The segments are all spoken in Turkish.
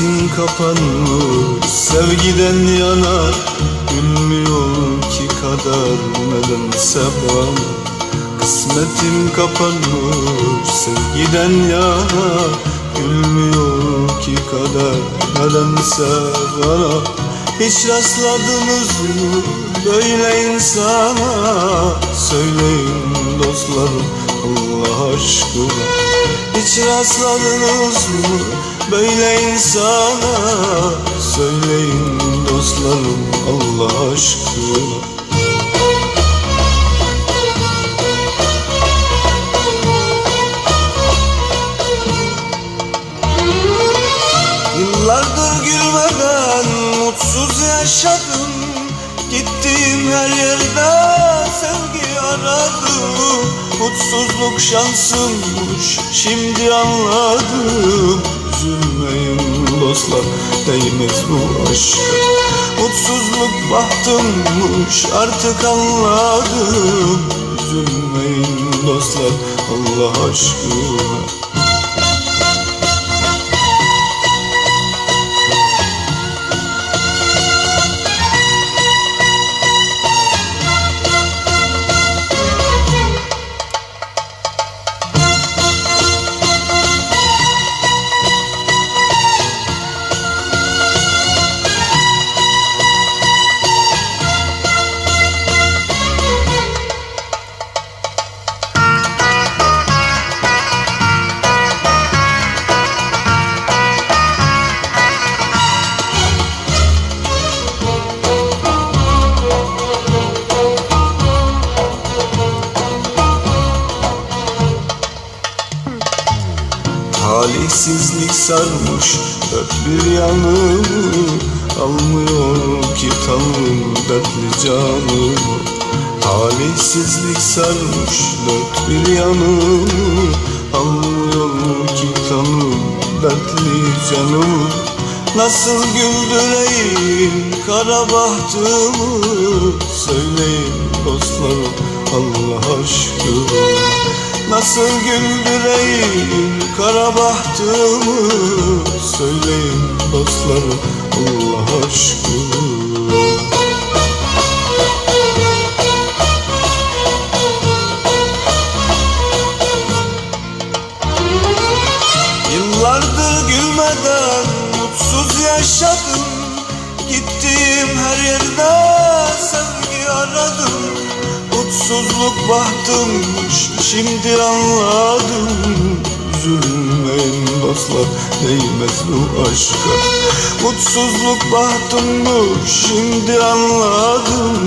Kısmetin kapanmış. Sevgiden yana Gülmüyor ki kader nedense bana Kısmetim kapanmış sevgiden yana Gülmüyor ki kader nedense bana Hiç rastladınız mı böyle insana. Söyleyin dostlarım Allah aşkına. Hiç rastladınız mı böyle insana Söyleyin dostlarım Allah aşkına. Yıllardır gülmeden mutsuz yaşadım Gittiğim her yerde sevgi aradım Mutsuzluk şansımmış şimdi anladım. Üzülmeyin dostlar değmez bu aşka Mutsuzluk bahtımmış artık anladım. Üzülmeyin dostlar Allah aşkına Talihsizlik sarmış dört bir yanımı Almıyor ki tanrım dertli canımı Talihsizlik sarmış dört bir yanımı Almıyor ki tanrım dertli canımı Nasıl güldüreyim kara bahtımı Söyleyin dostlarım Allah aşkına Nasıl güldüreyim kara bahtımı Söyleyin dostlarım Allah aşkına. Yıllardır gülmeden mutsuz yaşadım. Gittiğim her yerde sevgi aradım Mutsuzluk bahtımmış şimdi anladım. Üzülmeyin dostlar değmez bu aşka. Mutsuzluk bahtımmış şimdi anladım.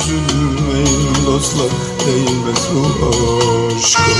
Üzülmeyin dostlar değmez bu aşka